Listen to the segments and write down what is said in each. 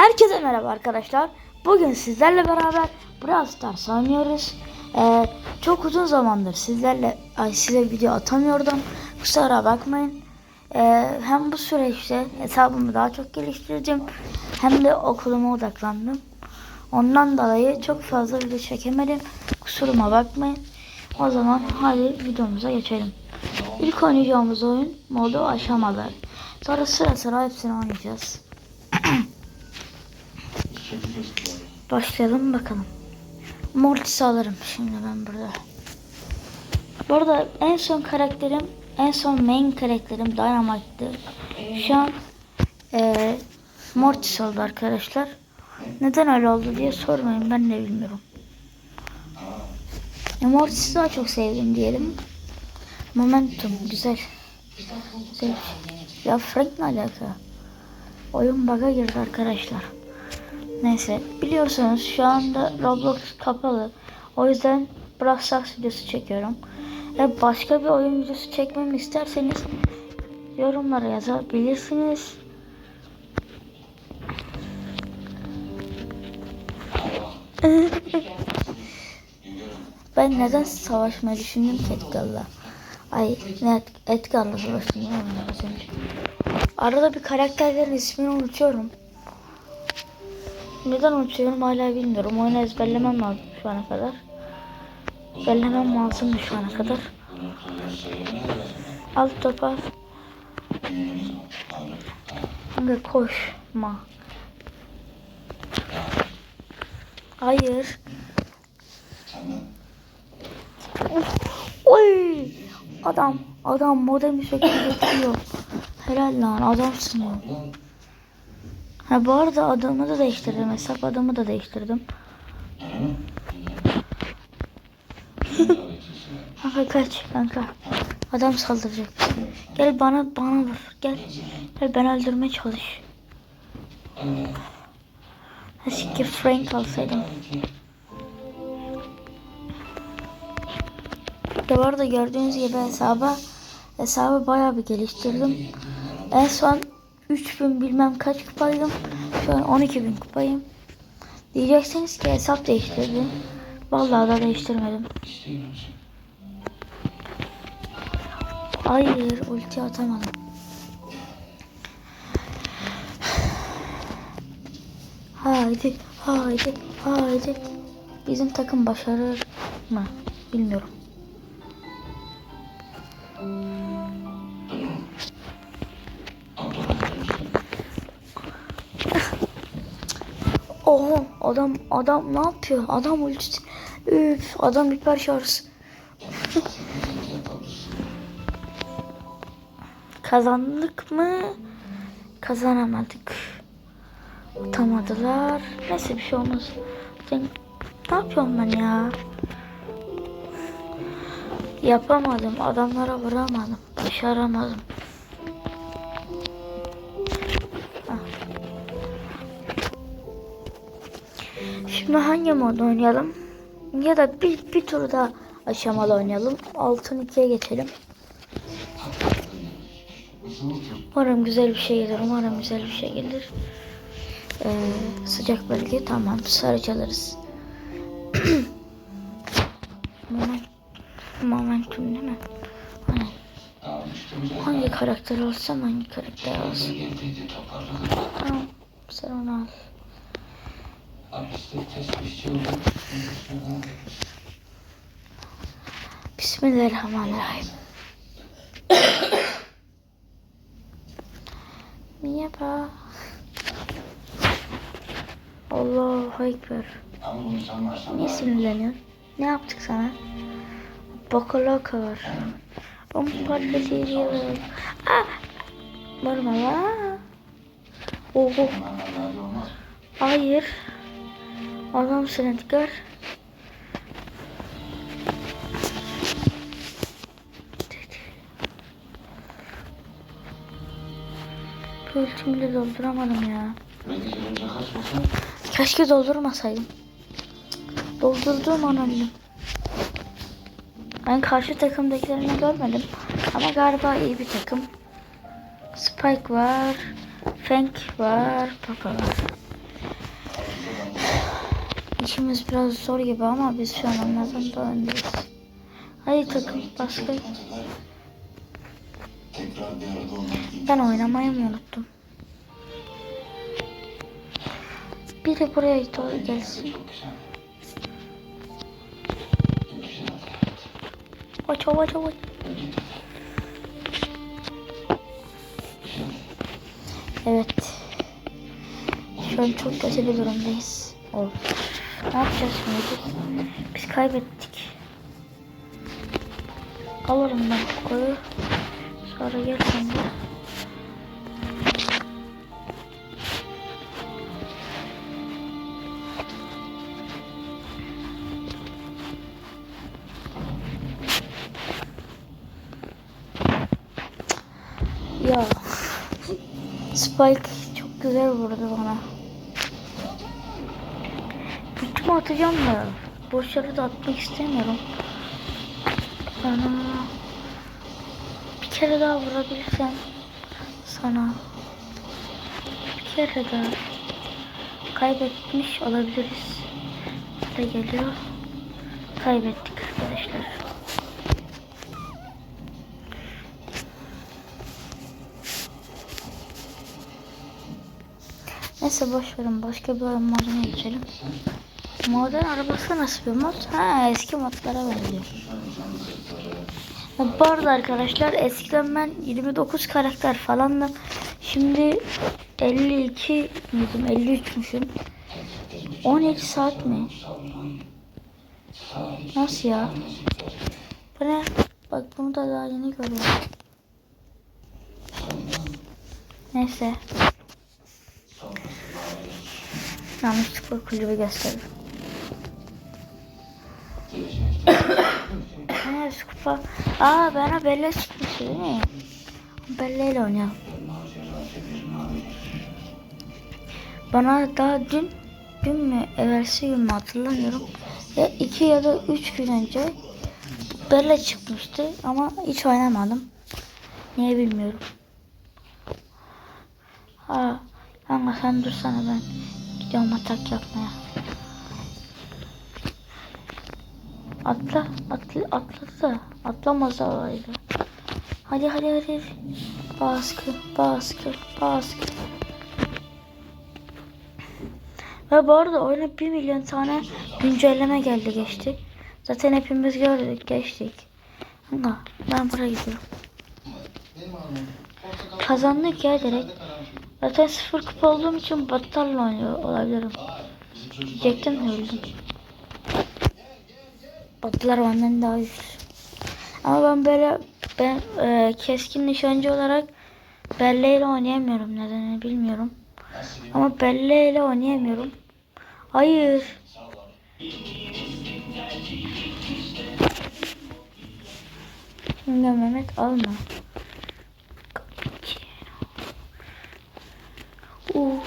Herkese merhaba arkadaşlar. Bugün sizlerle beraber Brawl Stars oynuyoruz. Ee, çok uzun zamandır sizlerle ay size video atamıyordum. Kusura bakmayın. Ee, hem bu süreçte hesabımı daha çok geliştirdim. Hem de okuluma odaklandım. Ondan dolayı çok fazla video çekemedim. Kusuruma bakmayın. O zaman hadi videomuza geçelim. İlk oynayacağımız oyun modu aşamalar. Sonra sıra sıra hepsini oynayacağız. Başlayalım bakalım. Mortis alırım şimdi ben burada. Bu arada en son karakterim, en son main karakterim Dynamite'dı. Şu an eee Mortis oldu arkadaşlar. Neden öyle oldu diye sormayın ben de bilmiyorum. Ya Mortis'i daha çok sevdim diyelim. Momentum güzel. Güzel. Ya Frank ne alaka? Oyun bug'a girdi arkadaşlar. Neyse biliyorsunuz şu anda Roblox kapalı. O yüzden Brawl videosu çekiyorum. Ve başka bir oyun videosu çekmemi isterseniz yorumlara yazabilirsiniz. ben neden savaşmayı düşündüm ki Edgar'la? Ay ne Edgar'la savaştım. Arada bir karakterlerin ismini unutuyorum. Neden unutuyorum hala bilmiyorum. Oyunu ezberlemem lazım şu ana kadar. Ezberlemem lazım şu ana kadar. Al topa. Şimdi koşma. Hayır. Oy! Adam, adam modemi söküp getiriyor. Helal lan adamsın ya. Ha bu arada adamı da değiştirdim. Hesap adamı da değiştirdim. kanka kaç kanka. Adam saldıracak. Gel bana bana vur. Gel. Gel ben öldürmeye çalış. Eski Frank alsaydım. Ya bu arada gördüğünüz gibi hesaba hesabı bayağı bir geliştirdim. En son 3000 bilmem kaç kupaydım. Şu an 12000 kupayım. Diyeceksiniz ki hesap değiştirdim. Vallahi da değiştirmedim. Hayır ulti atamadım. Haydi haydi haydi. Bizim takım başarır mı? Bilmiyorum. Adam adam ne yapıyor? Adam ulti. Üf adam hiper şarj. Kazandık mı? Kazanamadık. Atamadılar. Neyse bir şey olmaz. Sen, ne yapıyorum ben ya? Yapamadım. Adamlara vuramadım. Başaramadım. Şimdi hangi mod oynayalım? Ya da bir, bir tur daha aşamalı oynayalım. Altın ikiye geçelim. Umarım güzel bir şey gelir. Umarım güzel bir şey gelir. Ee, sıcak bölge tamam. Sarı çalarız. Moment, momentum değil mi? Aynen. Hangi karakter alsam hangi karakter alsam? Tamam. Sen onu al. Bismillahirrahmanirrahim. Merhaba. Allahu Ekber. Niye sinirleniyorsun? Ne yaptık sana? Bakalaka var. On patlatıyor. Ah! Varma la. Oho. Hayır. Adamsın Edgar. Bir ultimi dolduramadım ya. Keşke doldurmasaydım. Doldurduğum an. Ben karşı takımdakilerini görmedim. Ama galiba iyi bir takım. Spike var. Frank var. Papa var. İşimiz biraz zor gibi ama biz şu an onlardan da öndeyiz. Hadi takım iyi. Ben oynamayı mı unuttum? Biri buraya doğru gelsin. Aç aç aç. Evet. Şu an çok kötü bir durumdayız. Of. Ne yapacağız şimdi? Biz kaybettik. Alırım ben koyu. Sonra gel sen de. Ya. Spike çok güzel vurdu bana. Bütümü atacağım da. Boş yere atmak istemiyorum. Bana bir kere daha vurabilirsem sana bir kere daha kaybetmiş olabiliriz. Da geliyor. Kaybettik arkadaşlar. Neyse boş verin. Başka bir oyun moduna geçelim. Modern arabası nasıl bir mod? Ha eski modlara benziyor. Bu arada arkadaşlar eskiden ben 29 karakter falandım. Şimdi 52 miydim? 53'müşüm. 12 saat mi? Nasıl ya? Bu ne? Bak bunu da daha yeni görüyorum. Neyse. Yanlışlıkla kulübü gösterdim. Ha kupa. Aa bana Bella çıkmış değil mi? Bella ile oynayalım. Bana daha dün dün mü evvelsi gün mü hatırlamıyorum. Ya iki ya da üç gün önce Bella çıkmıştı ama hiç oynamadım. Niye bilmiyorum. Ha, ama sen dursana ben gidiyorum atak yapmaya. Atla, atla, atlamaz olaydı. Hadi hadi hadi. Baskı, baskı, baskı. Ve bu arada oyuna 1 milyon tane güncelleme geldi geçti. Zaten hepimiz gördük geçtik. Ama ben buraya gidiyorum. Kazandık ya direkt. Zaten sıfır kupa olduğum için battarla oynuyor olabilirim. Diyecektim de öldüm. Battılar benden daha güçlü. Ama ben böyle ben e, keskin nişancı olarak Belle ile oynayamıyorum nedenini bilmiyorum. Ama Belle ile oynayamıyorum. Hayır. Şimdi Mehmet alma. Uh.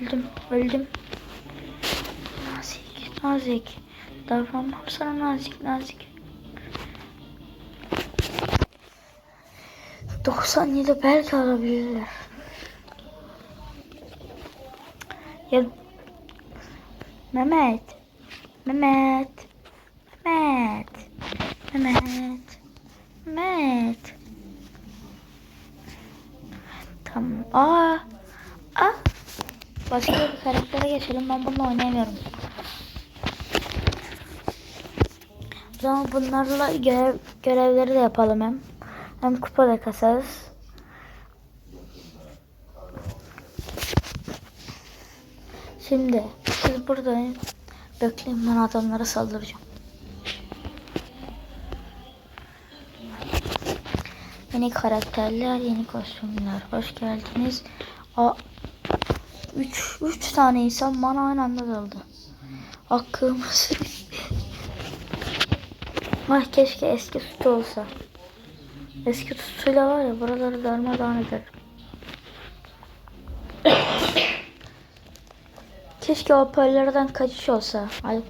Öldüm, öldüm. Nazik, nazik. Davranmam sana nazik, nazik. 97 belki alabilirler. Ya Mehmet. Mehmet. Mehmet. Mehmet. Mehmet. Tamam. Aa. Aa. Başka bir karaktere geçelim. Ben bunu oynayamıyorum. Zaman bunlarla görev, görevleri de yapalım hem. Hem kupa da kasarız. Şimdi siz burada bekleyin ben adamlara saldıracağım. Yeni karakterler, yeni kostümler. Hoş geldiniz. A 3 3 tane insan bana aynı anda daldı. Hakkımız. Ah keşke eski sütü olsa. Eski tutuyla var ya buraları darmadağın ederim. Keşke hoparlörden kaçış olsa. Ay,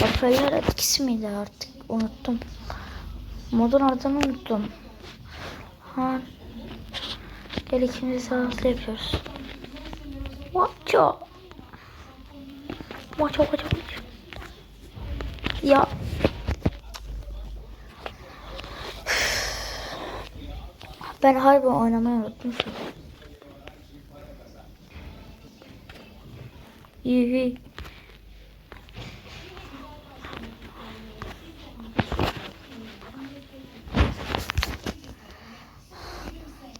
hoparlör etkisi miydi artık? Unuttum. Modun adını unuttum. Ha. Gel ikimiz hızlı yapıyoruz. Watcha. Maç maç maç. Ya. Ben harbi oynamayı unuttum iyi.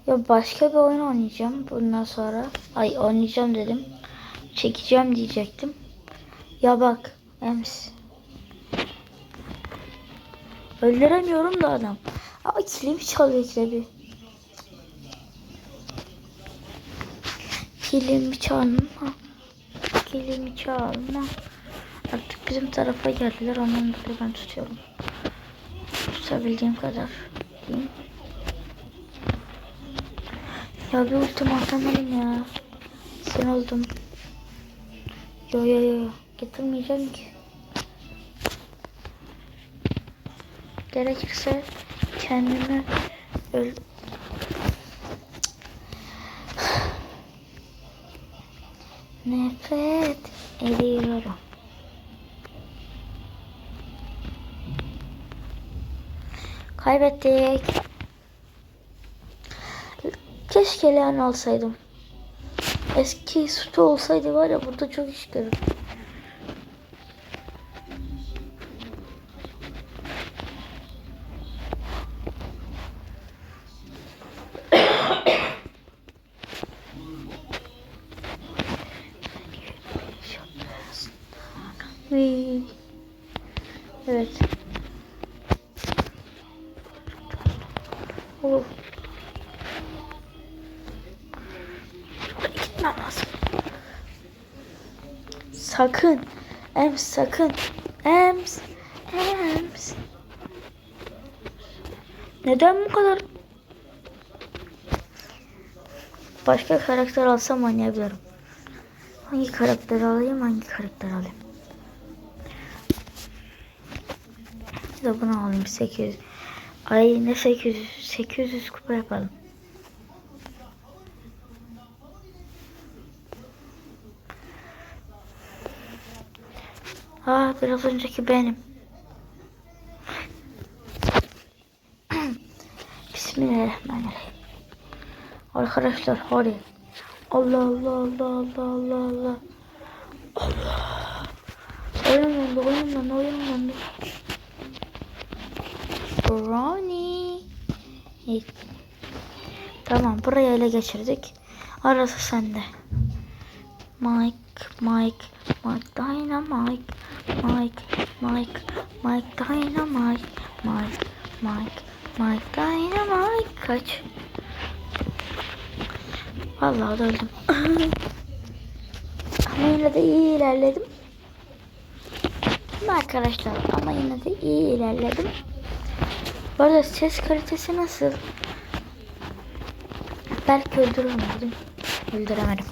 Ya başka bir oyun oynayacağım bundan sonra. Ay oynayacağım dedim. Çekeceğim diyecektim. Ya bak Ems. Öldüremiyorum da adam. Aa kilimi çalıyor ikide Kilimi çalma. Kilimi çalma. Artık bizim tarafa geldiler. Ondan dolayı ben tutuyorum. Tutabildiğim kadar. Ya bir ultim atamadım ya. Sen oldum. Yo yo yo. Getirmeyeceğim ki. Gerekirse kendimi öl... Nefret ediyorum. Kaybettik. Keşke leğen alsaydım. Eski sütü olsaydı var ya burada çok iş görür. Oh. Gitmem lazım. Sakın. Ems sakın. Ems. Ems. Neden bu kadar? Başka karakter alsam oynayabilirim. Hangi karakter alayım, hangi karakter alayım? Bir de bunu alayım 800. Ay ne 800? 800 kupa yapalım. Aa biraz önceki benim. Bismillahirrahmanirrahim. Arkadaşlar hadi. Allah Allah Allah Allah Allah Allah. Allah. Oyun dondu, oyun dondu, oyun dondu. Brownie. İyi. Tamam burayı ele geçirdik. Arası sende. Mike, Mike, Mike Dynamite, Mike, Mike, Mike Dynamite, Mike, Mike, Mike Dynamite. Kaç? Vallahi da öldüm. ama yine de iyi ilerledim. Arkadaşlar ama yine de iyi ilerledim. Bu arada ses kalitesi nasıl? Belki öldüremedim. Öldüremedim.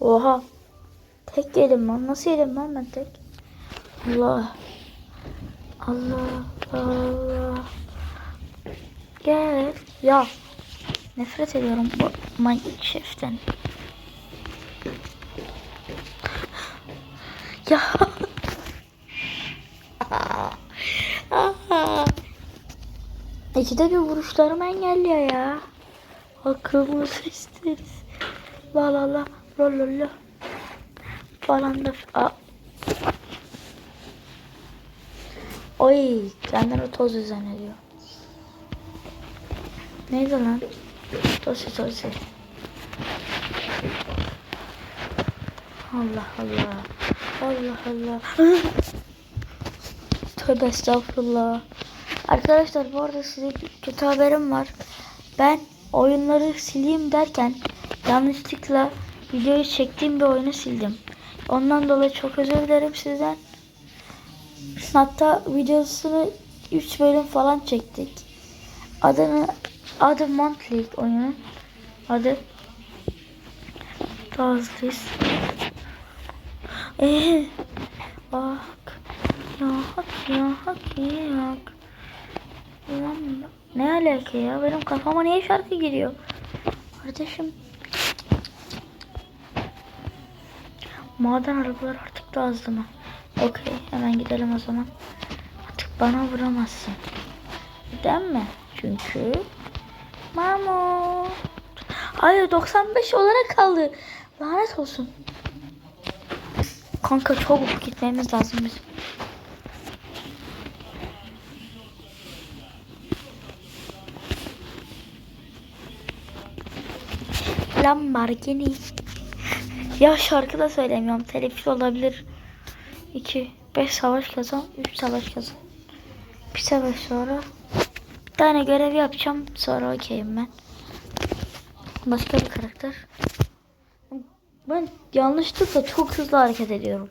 Oha. Tek yedim lan. Nasıl yedim lan ben tek? Allah. Allah. Allah. Gel. Ya. Nefret ediyorum bu Minecraft'ten. Ya. İkide bir vuruşlarımı engelliyor ya. Hakkımızı isteriz. La la la. La la la. Falan da. Aa. Oy. Kendini toz zannediyor. Neydi lan? Tosi tosi. Allah Allah. Allah Allah. Tövbe estağfurullah. Arkadaşlar bu arada size kötü haberim var. Ben oyunları sileyim derken yanlışlıkla videoyu çektiğim bir oyunu sildim. Ondan dolayı çok özür dilerim sizden. Hatta videosunu 3 bölüm falan çektik. Adını adı Monthly oyunun. Adı Does this Eee Bak Yak yak yak Ulan ne alaka ya? Benim kafama niye şarkı giriyor? Kardeşim. Maden arabalar artık daha hızlı mı? Okey hemen gidelim o zaman. Artık bana vuramazsın. Neden mi? Çünkü Mamo. Hayır 95 olarak kaldı. Lanet olsun. Kanka çabuk gitmemiz lazım bizim. Lamborghini. Ya şarkı da söylemiyorum. Telifli olabilir. 2 5 savaş kazan, 3 savaş kazan. Bir savaş sonra tane görev yapacağım. Sonra okeyim ben. Başka bir karakter. Ben yanlışlıkla çok hızlı hareket ediyorum.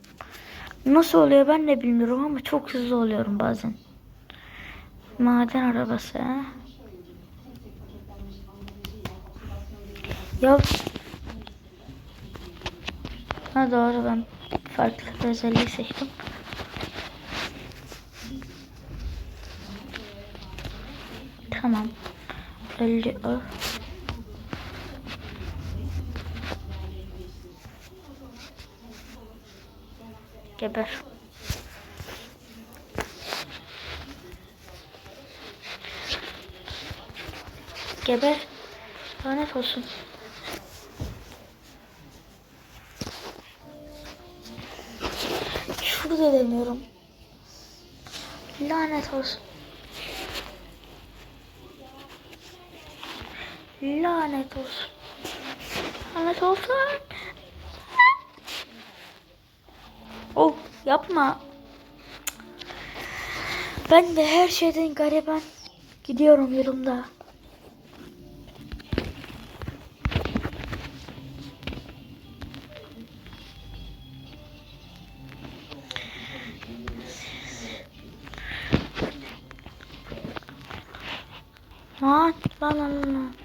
Nasıl oluyor ben de bilmiyorum ama çok hızlı oluyorum bazen. Maden arabası. ha? Ya Ha doğru ben farklı özelliği seçtim. Tamam. Öldü o. Geber. Geber. Lanet olsun. Şurada demiyorum. Lanet olsun. Lanet olsun. Lanet olsun. Oh yapma. Ben de her şeyden gariban gidiyorum yolumda. Lan lan lan lan.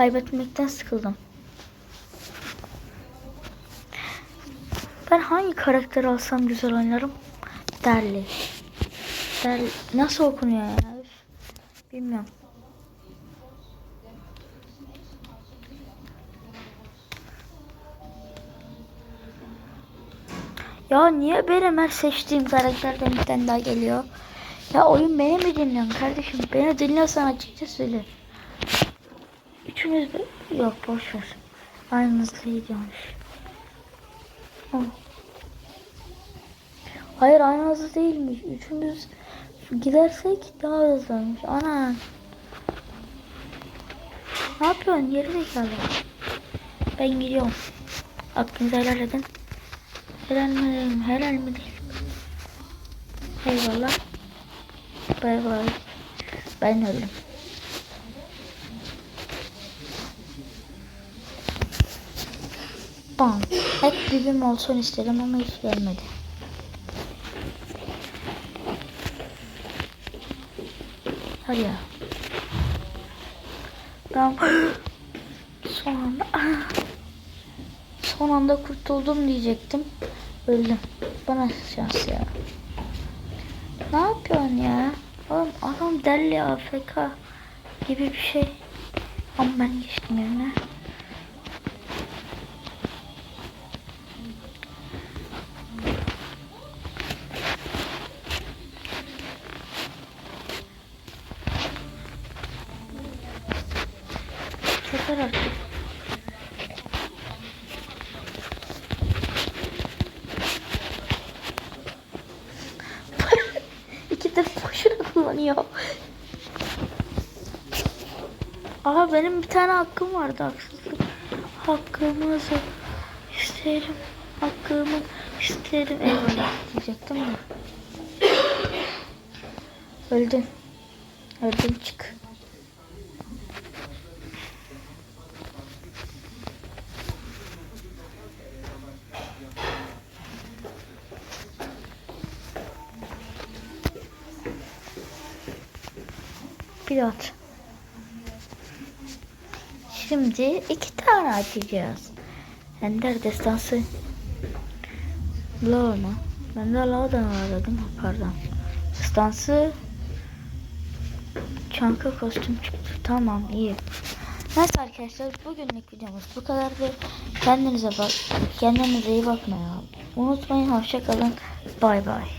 Kaybetmekten sıkıldım. Ben hangi karakter alsam güzel oynarım? Derli. Derli. Nasıl okunuyor ya? Bilmiyorum. Ya niye benim her seçtiğim karakterden bir tane daha geliyor? Ya oyun beni mi dinliyorsun kardeşim? Beni dinliyorsan açıkça söyle. De... Yok boş ver. Aynı hızlı gidiyormuş. Oh. Hayır aynı hızlı değilmiş. Üçümüz gidersek daha hızlıymış. Ana. Ne yapıyorsun? Geri zekalı. Ben gidiyorum. Aklınızı helal edin. Helal mi değil Helal mi değil Eyvallah. Bay bay. Ben öldüm. Bam. Hep bibim olsun istedim ama hiç gelmedi. Hadi ya. Ben son anda son anda kurtuldum diyecektim. Öldüm. Bana şans ya. Ne yapıyorsun ya? Oğlum adam deli AFK gibi bir şey. Ama ben geçtim yerine. yeter artık. İki de boşuna kullanıyor. Aha benim bir tane hakkım vardı haksızlık. Hakkımızı isterim. Hakkımı isterim. Eyvallah diyecektim de. Öldüm. Öldüm. Pilot. Şimdi iki tane açacağız. Ender destansı. Lava mı? Ben de lavadan aradım. Pardon. Destansı. Çanka kostüm çıktı. Tamam iyi. Neyse arkadaşlar bugünlük videomuz bu kadardı. Kendinize bak. Kendinize iyi bakmaya unutmayın. Hoşça kalın. Bay bay.